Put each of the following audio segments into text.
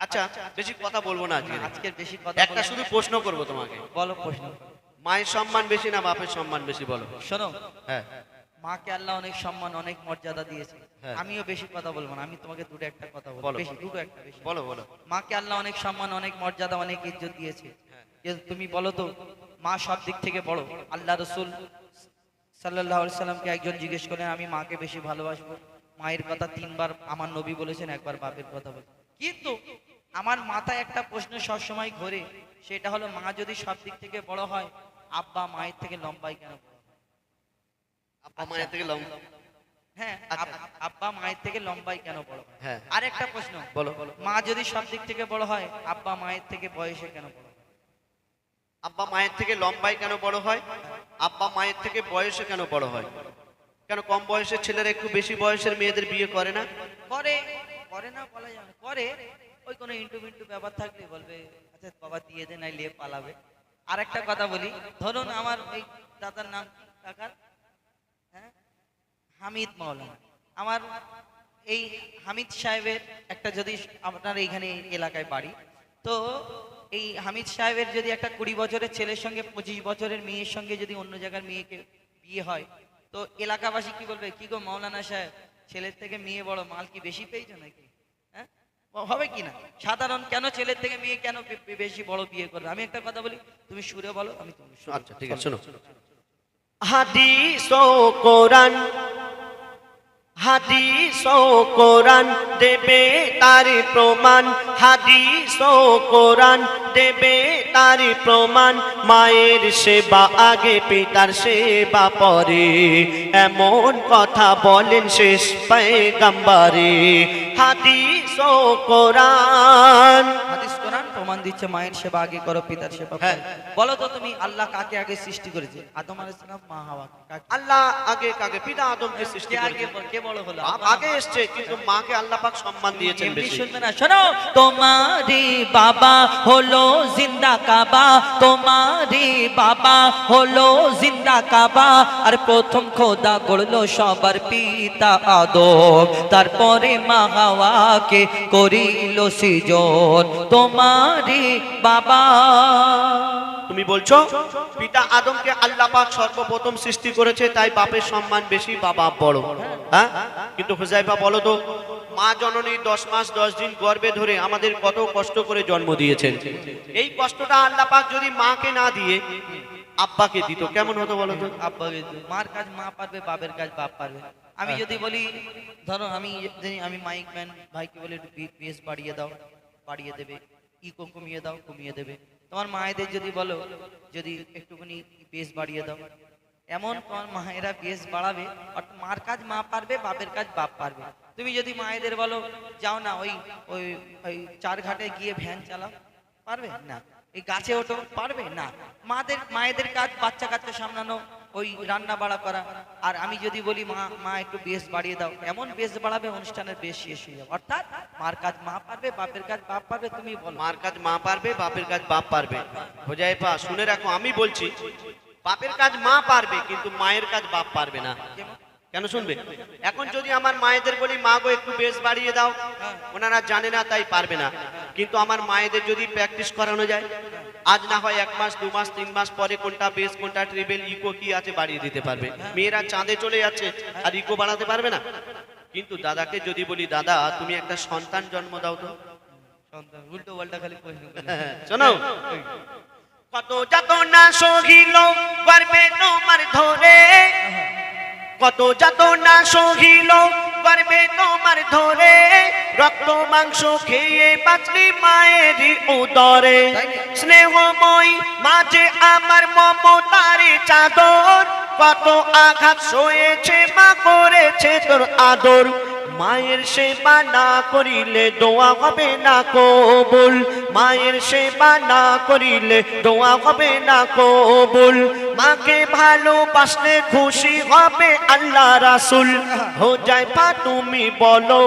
আচ্ছা বেশি কথা বলব না আজকে। আজকের বেশি কথা একটা শুধু প্রশ্ন করব তোমাকে। বলো প্রশ্ন। মায়ের সম্মান বেশি না বাপের সম্মান বেশি বলো। শোনো হ্যাঁ। মাকে আল্লাহ অনেক সম্মান অনেক মর্যাদা দিয়েছে। হ্যাঁ। আমিও বেশি কথা বলব না আমি তোমাকে দুটো একটা কথা বলব। বেশি দুটো একটা বেশি। বলো বলো। মাকে আল্লাহ অনেক সম্মান অনেক মর্যাদা অনেক ইজ্জত দিয়েছে। হ্যাঁ। তুমি বলো তো মা সব দিক থেকে বড়। আল্লাহ রসুল সাল্লাহ সাল্লামকে একজন জিজ্ঞেস করেন আমি মাকে বেশি ভালোবাসবো? মায়ের কথা তিনবার আমার নবী বলেছেন একবার বাপের কথা বলেছেন। কিন্তু আমার মাথায় একটা প্রশ্ন সবসময় ঘোরে সেটা হলো মা যদি সব দিক থেকে বড় হয় আব্বা মায়ের থেকে লম্বাই কেন হয়? মায়ের থেকে লম হ্যাঁ আচ্ছা। আব্বা মায়ের থেকে লম্বাই কেন বড় হয় হ্যাঁ আরেকটা প্রশ্ন বলো মা যদি সব দিক থেকে বড় হয় আব্বা মায়ের থেকে বয়সে কেন বড় হয়? আব্বা মায়ের থেকে লম্বাই কেন বড় হয় আব্বা মায়ের থেকে বয়সে কেন বড় হয় কেন কম বয়সের ছেলেরা একটু বেশি বয়সের মেয়েদের বিয়ে করে না করে করে না বলা যাবে না। করে ওই কোনো ইন্টু মিন্টু ব্যাপার থাকলে বলবে আচ্ছা বাবা দিয়ে দে নাই লিয়ে পালাবে। আর একটা কথা বলি, ধরুন আমার ওই দাদার নাম কি? হ্যাঁ? হামিদ মাওলানা। আমার এই হামিদ সাহেবের একটা যদি আপনার এইখানে এই এলাকায় বাড়ি, তো এই হামিদ সাহেবের যদি একটা কুড়ি বছরের ছেলের সঙ্গে, পঁচিশ বছরের মেয়ের সঙ্গে যদি অন্য জায়গার মেয়েকে বিয়ে হয়, তো এলাকাবাসী কি বলবে, কি গো মাওলানা সাহেব, ছেলের থেকে মেয়ে বড় মাল কি বেশি পেয়েছ নাকি? হবে কি না? সাধারণ কেন ছেলের থেকে মেয়ে কেন বেশি বড় বিয়ে করবে? আমি একটা কথা বলি তুমি সুরে বলো আমি আচ্ছা ঠিক আছে শোনো। হাদিস ও কোরআন হাদিস ও কোরআন দেবে তার প্রমাণ। হাদিস ও কোরআন দেবে তার প্রমাণ। মায়ের সেবা আগে, পিতার সেবা পরে। এমন কথা বলেন শেষ পেগাম্বারে হাদিস ও কোরআন। হাদিস কোরআন প্রমাণ দিচ্ছে মায়ের সেবা আগে করো পিতার সেবা হ্যাঁ। বলো তো তুমি আল্লাহ কাকে আগে সৃষ্টি করেছে? আদম আলাইহিস সালাম মা হাওয়া আল্লাহ আগে কাকে পিতা আদমকে সৃষ্টি আগে কে বড় হলো? আগে এসছে কিন্তু মাকে আল্লাহ পাক সম্মান দিয়েছেন বেশি। শুনবে না শোনো। তোমারি বাবা হলো জিন্দা কাবা তোমারি বাবা হলো জিন্দা কাবা। আর প্রথম খোদা গড়লো সবার পিতা আদম তারপরে মা হাওয়াকে করিল সৃজন। তোমারি বাবা। তুমি বলছো পিতা আদমকে আল্লাহ পাক সর্বপ্রথম সৃষ্টি করেছে তাই বাপের সম্মান বেশি বাবা বড়। হ্যাঁ? কিন্তু হুজাইফা বলো তো মা জননী দশ মাস দশ দিন গর্ভে ধরে আমাদের কত কষ্ট করে জন্ম দিয়েছেন। এই কষ্টটা আল্লাহ পাক যদি মাকে না দিয়ে আব্বাকে দিত কেমন হতো বলো তো? আব্বা মার কাজ মা পারবে বাপের কাজ বাপ পারবে। আমি যদি বলি ধরো আমি আমি মাইক ম্যান ভাইকে বলি একটু বাড়িয়ে দাও বাড়িয়ে দেবে। ইকো কমিয়ে দাও, কমিয়ে দেবে। তোমার মায়েদের যদি বলো, যদি একটুখানি বেস বাড়িয়ে দাও। এমন তোমার মায়েরা বেস বাড়াবে অর্থাৎ মার কাজ মা পারবে, বাপের কাজ বাপ পারবে। তুমি যদি মায়েদের বলো, যাও না, ওই ওই ওই চার ঘাটে গিয়ে ভ্যান চালাও, পারবে? না। এই গাছে ওঠো, পারবে? না। মাদের মায়েদের কাজ বাচ্চা কাচ্চা সামলানো ওই রান্না বাড়া করা। আর আমি যদি বলি মা মা একটু বেশ বাড়িয়ে দাও। এমন বেশ বাড়াবে অনুষ্ঠানের বেশ শেষ হয়ে যাবে। অর্থাৎ মার কাজ মা পারবে বাপের কাজ বাপ পারবে তুমি বলো। মার কাজ মা পারবে বাপের কাজ বাপ পারবে। হোজাইফা শুনে রাখো আমি বলছি বাপের কাজ মা পারবে কিন্তু মায়ের কাজ বাপ পারবে না। কেন শুনবে? এখন যদি আমার মায়েদের বলি মা গো একটু বেশ বাড়িয়ে দাও। ওনারা জানে না তাই পারবে না। কিন্তু আমার মায়েদের যদি প্র্যাকটিস করানো যায় আজ না হয় এক মাস দু মাস তিন মাস পরে কোনটা বেস কোনটা ট্রিবেল ইকো কি আছে বাড়িয়ে দিতে পারবে? মেয়েরা চাঁদে চলে যাচ্ছে আর ইকো বাড়াতে পারবে না? কিন্তু দাদাকে যদি বলি দাদা তুমি একটা সন্তান জন্ম দাও তো। উল্টো পাল্টা খালি প্রশ্ন কত যত না সহিল গর্বে তোমার ধরে। কত যত না সহিল গর্বে তোমার ধরে রক্ত মাংস খেয়ে বাঁচলি মায়েরই উদরে। স্নেহময় মাঝে আমার মমতারি চাদর কত আঘাত সয়েছে মা করেছে তোর আদর। মায়ের সেবা না করিলে দোয়া হবে না কবুল। মায়ের সেবা না করিলে দোয়া হবে না কবুল। মাকে ভালোবাসলে খুশি হবে আল্লাহ রাসুল। হো যায় পা তুমি বলো,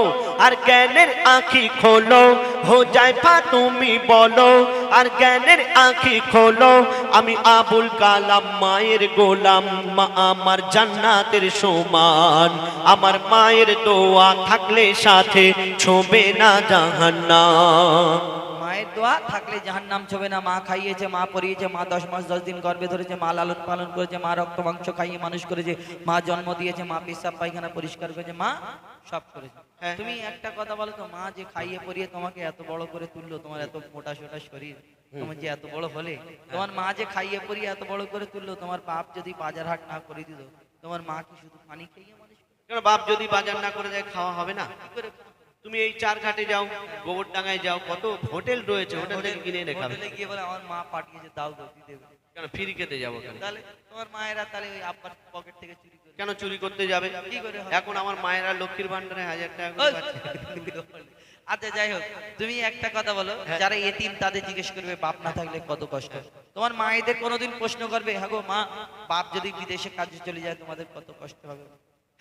আর জ্ঞানের আঁখি খোলো। হো যায় পা তুমি বলো, আর জ্ঞানের আঁখি খোলো। আমি আবুল কালাম মায়ের গোলাম, মা আমার জান্নাতের সমান। আমার মায়ের দোয়া থাকলে সাথে ছোবে না জাহান্নাম। মায়ের দোয়া থাকলে জাহান নাম ছবে না। মা খাইয়েছে মা পরিয়েছে মা দশ মাস দশ দিন গর্ভে ধরেছে মা লালন পালন করেছে মা রক্ত মাংস খাইয়ে মানুষ করেছে মা জন্ম দিয়েছে মা পেশাব পায়খানা পরিষ্কার করেছে মা সব করেছে। হ্যাঁ। তুমি একটা কথা বলো তো মা যে খাইয়ে পরিয়ে তোমাকে এত বড় করে তুললো তোমার এত মোটা সোটা শরীর তোমার যে এত বড় হলে তোমার মা যে খাইয়ে পরিয়ে এত বড় করে তুললো তোমার বাপ যদি বাজার হাট না করে দিত তোমার মা কি শুধু পানি খাইয়ে মানুষ বাপ যদি বাজার না করে দেয় খাওয়া হবে না? করে তুমি এই চার ঘাটে যাও গোবরডাঙ্গায় যাও কত হোটেল রয়েছে হোটেল থেকে কিনে এনে খাবে। হোটেলে গিয়ে বলে আমার মা পাঠিয়েছে দাও গো কি দেবে কেন ফ্রি খেতে যাব কেন? তাহলে তোমার মায়েরা তাহলে ওই আব্বার পকেট থেকে চুরি করে কেন চুরি করতে যাবে? কি করে এখন আমার মায়েরা লক্ষ্মীর ভান্ডারে হাজার টাকা। আচ্ছা যাই হোক তুমি একটা কথা বলো হ্যাঁ। যারা এতিম তাদের জিজ্ঞেস করবে বাপ না থাকলে কত কষ্ট? তোমার মায়েদের কোনোদিন প্রশ্ন করবে হ্যাঁ গো মা বাপ যদি বিদেশে কাজে চলে যায় তোমাদের কত কষ্ট হবে?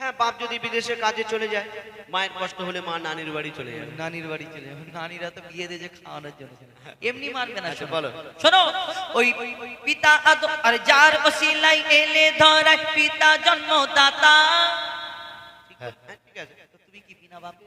হ্যাঁ বাপ যদি বিদেশে কাজে চলে যায় মায়ের কষ্ট হলে মা নানির বাড়ি চলে যাবে। নানির বাড়ি চলে যাবে। নানিরা তো বিয়ে দিয়ে খাওয়ানোর জন্য এমনি মারবে না আচ্ছা, বলো। শোনো ওই পিতা আর যার ওসিলাই এলে ধরায় পিতা জন্মদাতা। হ্যাঁ, হ্যাঁ, ঠিক আছে। তুমি কি বিনা বাপে?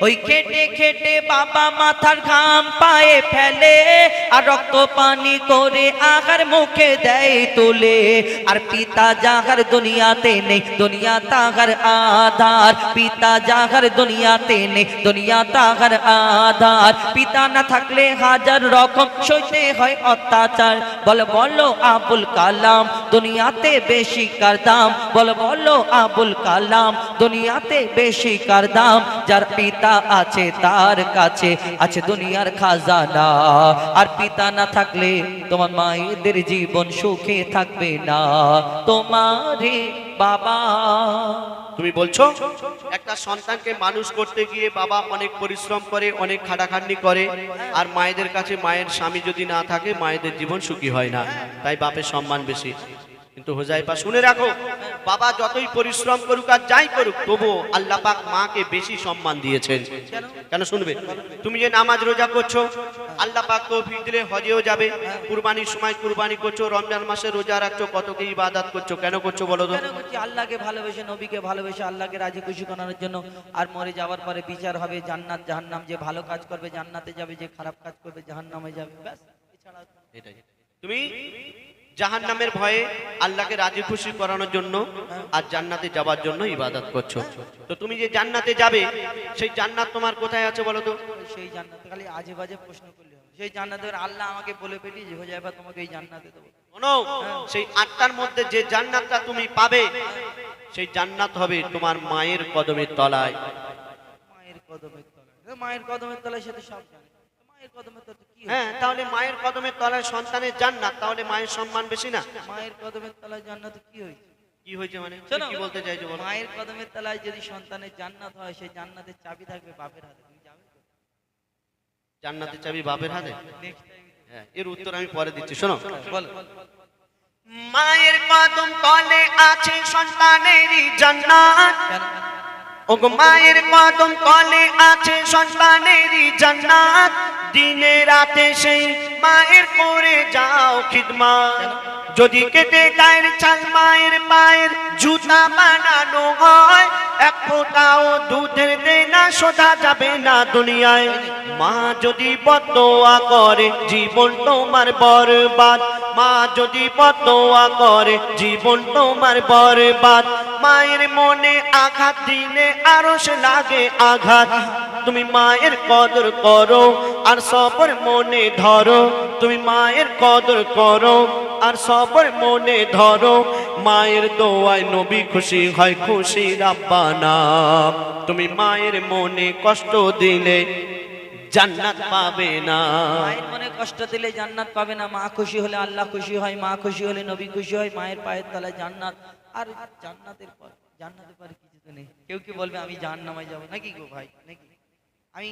ওই খেটে খেটে বাবা মাথার ঘাম পায়ে ফেলে, আর রক্ত পানি করে আহার মুখে দেয় তোলে। আর পিতা যাহার দুনিয়াতে নেই, দুনিয়া তাহার আধার। পিতা যাহার দুনিয়াতে নেই, দুনিয়া তাহার আধার। পিতা না থাকলে হাজার রকম সইতে হয় অত্যাচার। বল, বলো, আবুল কালাম, দুনিয়াতে বেশি কার দাম? বল, বলো, আবুল কালাম, দুনিয়াতে বেশি কার দাম? যার পিতা আছে, তার কাছে আছে দুনিয়ার খাজানা। আর পিতা না থাকলে তোমার মায়েদের জীবন সুখে থাকবে না। তোমারে বাবা। তুমি বলছো, একটা সন্তানকে মানুষ করতে গিয়ে বাবা অনেক পরিশ্রম করে, অনেক খাটাখাটনি করে, আর মায়েদের কাছে মায়ের স্বামী যদি না থাকে, মায়েদের জীবন সুখী হয় না। তাই বাপের সম্মান বেশি। কিন্তু হোজাইপা শুনে রাখো বাবা যতই পরিশ্রম করুক আর যাই করুক তবু আল্লাহ পাক মাকে বেশি সম্মান দিয়েছেন। কেন শুনবে? তুমি যে নামাজ রোজা করছ আল্লাহ পাক তৌফিক দিলে হজেও যাবে। কুরবানির সময় কুরবানি করছ রমজান মাসে রোজা রাখছো কত কি ইবাদত করছ কেন করছ বলো তো? আল্লাহকে ভালোবেসে নবীকে ভালোবেসে আল্লাহকে রাজি খুশি করানোর জন্য আর মরে যাওয়ার পরে বিচার হবে জান্নাত জাহান্নাম যে ভালো কাজ করবে জান্নাতে যাবে যে খারাপ কাজ করবে জাহান্নামে যাবে ব্যাস এছাড়া এটাই। তুমি জাহান নামের ভয়ে আল্লাহকে রাজি খুশি করানোর জন্য আর জান্নাতে যাবার জন্য ইবাদত করছ। তো তুমি যে জান্নাতে যাবে সেই জান্নাত তোমার কোথায় আছে বলো তো? সেই জান্নাত খালি আজে বাজে প্রশ্ন করলে সেই জান্নাতে এবার আল্লাহ আমাকে বলে পেটিয়েছে হয়ে যাবে তোমাকে এই জান্নাতে দেবো। শোনো সেই আটটার মধ্যে যে জান্নাতটা তুমি পাবে সেই জান্নাত হবে তোমার মায়ের কদমের তলায়। মায়ের কদমের তলায়। মায়ের কদমের তলায় সে তো সব জানে। হ্যাঁ তাহলে মায়ের কদমের তলায় সন্তানের জান্নাত তাহলে মায়ের সম্মান বেশি না? মায়ের কদমের তলায় জান্নাতে কি হয়েছে? কি হয়েছে মানে? কি বলতে চাইছো বলো? মায়ের কদমের তলায় যদি সন্তানের জান্নাত হয় সেই জান্নাতের চাবি থাকবে বাপের হাতে। তুমি যাবে? জান্নাতের চাবি বাপের হাতে? হ্যাঁ এর উত্তর আমি পরে দিচ্ছি শোনো। বলো। মায়ের কদম তলে আছে সন্তানেরই জান্নাত। ওগো মায়ের কদম তলে আছে সন্তানেরই জান্নাত। দিনে রাতে সেই মায়ের করে যাও খিদমাত যদি কেটে গায়ের চাল মায়ের পায়ের জুতা বানানো হয়, এক ফোঁটাও দুধের দেনা শোধা যাবে না দুনিয়ায়। মা যদি বদোয়া করে, জীবন তোমার বরবাদ। মা যদি বদোয়া করে, জীবন তোমার বরবাদ। মায়ের মনে আঘাত দিলে আরও সে লাগে আঘাত। তুমি মায়ের কদর করো আর সবর মনে ধরো। তুমি মায়ের কদর করো আর সবর মনে ধরো। মায়ের দোয়ায় নবী খুশি হয়, খুশি রাব্বানা। তুমি মায়ের মনে কষ্ট দিলে জান্নাত পাবে না। মায়ের মনে কষ্ট দিলে জান্নাত পাবে না। মা খুশি হলে আল্লাহ খুশি হয়, মা খুশি হলে নবী খুশি হয়, মায়ের পায়ের তলায় জান্নাত আর জান্নাতের পর জান্নাতের পরে কিছু তো নেই। কেউ কি বলবে আমি জাহান্নামায় যাব? নাকি গো ভাই নাকি? আমি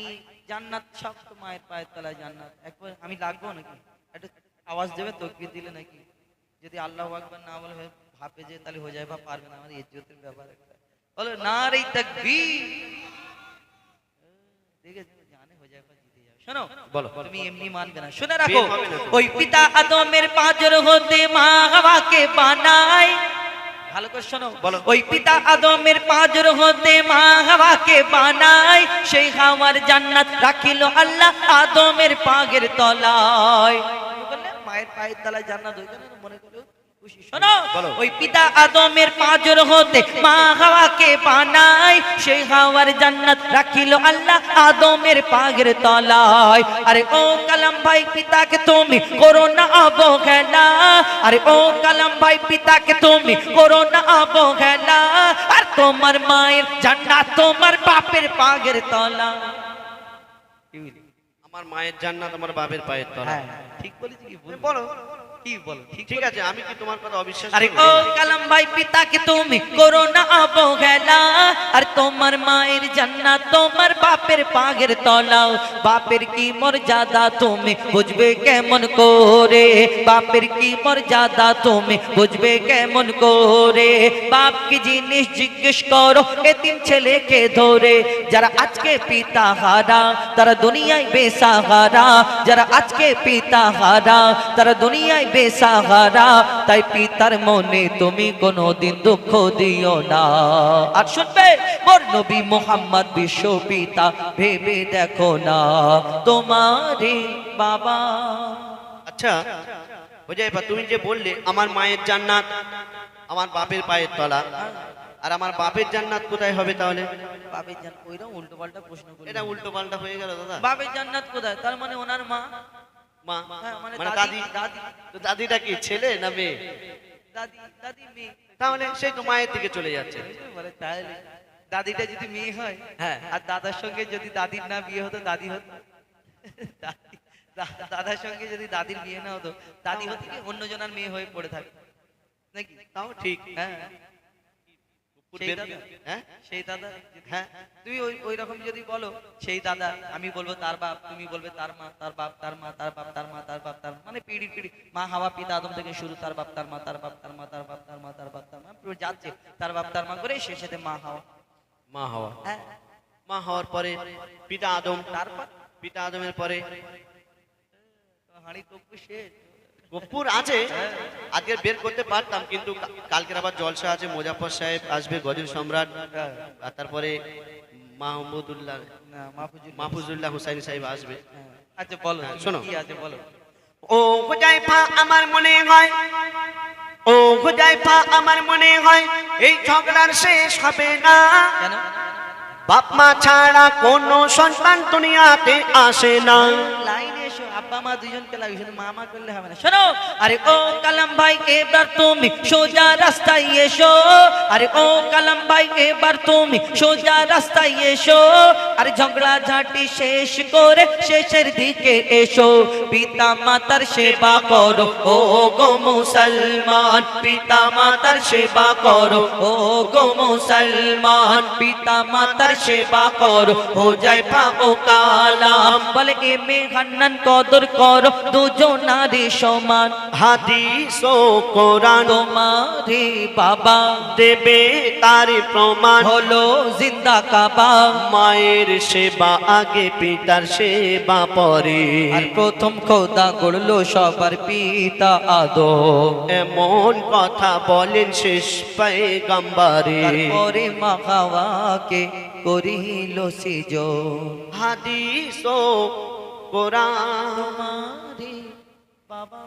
জান্নাত সব তো মায়ের পায়ের তলায় জান্নাত। একবার আমি লাগবো নাকি? একটা আওয়াজ দেবে তকবির দিলে নাকি? যদি আল্লাহ আকবার না বলে ভাবে যে তাহলে হয়ে যায় বা পারবে না। আমাদের ইজ্জতের ব্যাপার একটা। বলো না রে তকবীর! ঠিক আছে জানে হয়ে যায় বা জিতে যাবে শোনো বলো তুমি এমনি মানবে না। শুনে রাখো। ওই পিতা আদমের পাঁচর হতে মা হাওয়াকে বানায়। ভালো করে শোনো বলো। ওই পিতা আদমের পাঁচর হতে মা হাওয়াকে বানায় সেই হাওয়ার জান্নাত রাখিল আল্লাহ আদমের পাগের তলায় মায়ের পায়ের তলায় জান্নাত হয়ে জন্য মনে করো। ওই পিতা আদমের পাঁচর হতে মা হাওয়াকে বানায় সেই হাওয়ার জান্নাত রাখিল আল্লাহ আদমের পাগের তলায়। আরে ও কালাম ভাই পিতাকে তুমি করো না অবহেলা। আরে ও কালাম ভাই পিতাকে তুমি করো না অবহেলা। আর তোমার মায়ের জান্নাত তোমার বাপের পাগের তলা। আমার মায়ের জান্নাত আমার বাপের পায়ের তলা। হ্যাঁ। ঠিক বলেছি কি বলো। কি বলো? ঠিক ঠিক আছে আমি কি তোমার কথা অবিশ্বাস আরে ও কালাম ভাই পিতাকে তুমি করো না অবহেলা আর তোমার মায়ের জান্নাত তোমার বাপের পাগের তলাও। বাপের কি মর্যাদা তুমি বুঝবে কেমন করে? বাপের কি মর্যাদা তুমি বুঝবে কেমন করে? বাপ কি জিনিস জিজ্ঞেস করো এতিম ছেলেকে ধরে। যারা আজকে পিতা হারা তারা দুনিয়ায় বেসাহারা। যারা আজকে পিতা হারা তারা দুনিয়ায় বেসাহারা তাই পিতার মনে তুমি কোনোদিন দুঃখ দিও না। আর শুনবে মোর নবী মোহাম্মদ বিশ্ব পিতা ভেবে দেখো না তোমারে বাবা। আচ্ছা হুজাইফা তুমি যে বললে আমার মায়ের জান্নাত আমার বাপের পায়ের তলা আর আমার বাপের জান্নাত কোথায় হবে তাহলে? বাবের জান ওইরকম উল্টো পাল্টা প্রশ্ন এটা উল্টো পাল্টা হয়ে গেল দাদা। বাবের জান্নাত কোথায়? তার মানে ওনার মা মা হ্যাঁ, মানে মানে দাদি তো দাদিটা কি ছেলে না মেয়ে? দাদি দাদি মেয়ে। তাহলে সেই তো মায়ের দিকে চলে যাচ্ছে। তাহলে দাদিটা যদি মেয়ে হয় হ্যাঁ। আর দাদার সঙ্গে যদি দাদির না বিয়ে হতো দাদি হতো। দাদার সঙ্গে যদি দাদির বিয়ে না হতো দাদি হতো কি অন্য জনের মেয়ে হয়ে পড়ে থাকে? নাকি? তাও ঠিক। হ্যাঁ। সেই দাদা। হ্যাঁ? সেই দাদা হ্যাঁ? তুমি ওই ওই রকম যদি বলো সেই দাদা আমি বলব তার বাপ তুমি বলবে তার মা তার বাপ তার মা তার বাপ তার মা তার বাপ তার মানে পিড়ি পিড়ি। মা হাওয়া পিতা আদম থেকে শুরু তার বাপ তার মা তার বাপ তার মা তার বাপ তার মা তার বাপ তার মা। যাচ্ছে। তার বাপ তার মা করে শেষেতে মা হাওয়া। মা হওয়া। হ্যাঁ। মা হওয়ার পরে পিতা আদম। তারপর? পিতা আদমের পরে হাঁড়ি তপ্পু শেষ কপ্পুর আছে আজকে বের করতে পারতাম কিন্তু কালকের আবার জলসা আছে মোজাফর সাহেব আসবে গজল সম্রাট আর তারপরে মাহমুদুল্লাহ মাহফুজুল্লাহ। হুসাইন সাহেব আসবে। হ্যাঁ। আচ্ছা বলো হ্যাঁ, শোনো। বলো। ও হুজাইফা আমার মনে হয় ও হুজাইফা আমার মনে হয় এই ঝগড়ার শেষ হবে না। কেন? বাপ মা ছাড়া কোনো সন্তান দুনিয়াতে আসে না। আব্বা, মা দুজনকে লাগবে শুধু মামা করলে হবে না। শোনো, আরে ও কালাম ভাই, এবার তুমি সোজা রাস্তায় এসো। আরে ও কালাম ভাই, এবার তুমি সোজা রাস্তায় এসো। আরে ঝগড়া ঝাঁটি শেষ করে শেষের দিকে এসো। পিতা মাতার সেবা করো, ও গো মুসলমান। পিতা মাতার সেবা করো, ও গো মুসলমান। পিতা মাতার সেবা করো, হো যায় পা ও কালাম। বলে, এ মে হান্নান কদর করো দুজনারে সমান। হাদিস ও কোরআন তোমারে বাবা দেবে তার প্রমাণ। হলো জিন্দা কাবা। মায়ের সেবা আগে পিতার সেবা পরে। আর প্রথম খোদা করল সবার পিতা আদম এমন কথা বলেন শেষ পেগম্বরে পরে মা হাওয়াকে করিল সিজো হাদিস ও কোরআন বাবা